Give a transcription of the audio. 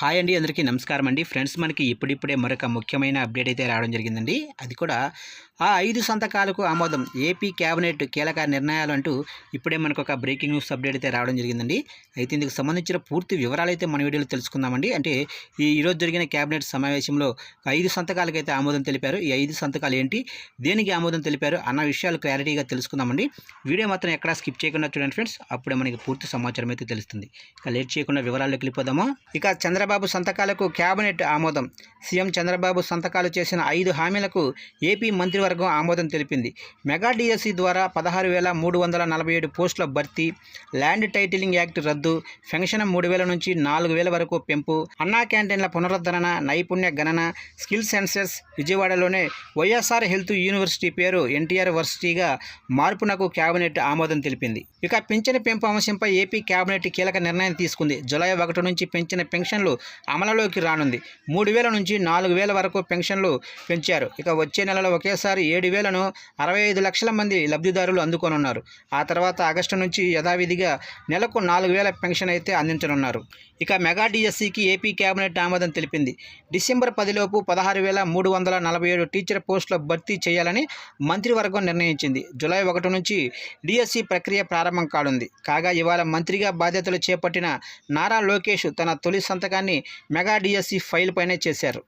Hi అండి అందరికీ నమస్కారం అండి. ఫ్రెండ్స్ మనకి ఇప్పుడిప్పుడే మరొక ముఖ్యమైన అప్డేట్ అయితే రావడం జరిగిందండి. అది కూడా ఆ ఐదు సంతకాలకు ఆమోదం ఏపీ కేబినెట్ కీలక నిర్ణయాలు అంటూ ఇప్పుడే మనకు ఒక బ్రేకింగ్ న్యూస్ అప్డేట్ అయితే రావడం జరిగిందండి. అయితే ఇందుకు సంబంధించిన పూర్తి వివరాలు అయితే మన వీడియోలో తెలుసుకుందామండి. అంటే ఈ ఈరోజు జరిగిన కేబినెట్ సమావేశంలో ఐదు సంతకాలకు అయితే ఆమోదం తెలిపారు. ఈ ఐదు సంతకాలు ఏంటి దేనికి ఆమోదం తెలిపారు అన్న విషయాలు క్లారిటీగా తెలుసుకుందామండి. వీడియో మాత్రం ఎక్కడా స్కిప్ చేయకుండా చూడండి ఫ్రెండ్స్. అప్పుడే మనకి పూర్తి సమాచారం అయితే తెలుస్తుంది. ఇక లేట్ చేయకుండా వివరాల్లోకి వెళ్ళిపోదాము? ఇక చంద్ర చంద్రబాబు సంతకాలకు కేబినెట్ ఆమోదం. సీఎం చంద్రబాబు సంతకాలు చేసిన ఐదు హామీలకు ఏపీ మంత్రివర్గం ఆమోదం తెలిపింది. మెగా డిఎస్సి ద్వారా పదహారు వేల మూడు వందల నలభై ఏడు పోస్టుల భర్తీ ల్యాండ్ టైటిలింగ్ యాక్ట్ రద్దు పెన్షన్ మూడు వేల నుంచి నాలుగు వేల వరకు పెంపు అన్నా క్యాంటీన్ల పునరుద్ధరణ నైపుణ్య గణన స్కిల్ సెన్సెస్ విజయవాడలోనే వైఎస్ఆర్ హెల్త్ యూనివర్సిటీ పేరు ఎన్టీఆర్ వర్సిటీగా మార్పునకు కేబినెట్ ఆమోదం తెలిపింది. ఇక పింఛన్ పెంపు అంశంపై ఏపీ కేబినెట్ కీలక నిర్ణయం తీసుకుంది. జులై ఒకటి నుంచి పెంచిన పెన్షన్లు అమలులోకి రానుంది. మూడు వేల నుంచి నాలుగు వేల వరకు పెన్షన్లు పెంచారు. ఇక వచ్చే నెలలో ఒకేసారి ఏడు వేలను అరవై ఐదు లక్షల మంది లబ్ధిదారులు అందుకోనున్నారు. ఆ తర్వాత ఆగస్టు నుంచి యథావిధిగా నెలకు నాలుగు వేల పెన్షన్ అయితే అందించనున్నారు. ఇక మెగా డిఎస్సికి ఏపీ కేబినెట్ ఆమోదం తెలిపింది. డిసెంబర్ పదిలోపు పదహారు వేల మూడు వందల నలభై ఏడు టీచర్ పోస్టుల భర్తీ చేయాలని మంత్రివర్గం నిర్ణయించింది. జులై ఒకటి నుంచి డిఎస్సి ప్రక్రియ ప్రారంభం కానుంది. కాగా ఇవాళ మంత్రిగా బాధ్యతలు చేపట్టిన నారా లోకేష్ తన తొలి సంతకాన్ని మెగా డిఎస్సి ఫైల్ పైనే చేశారు.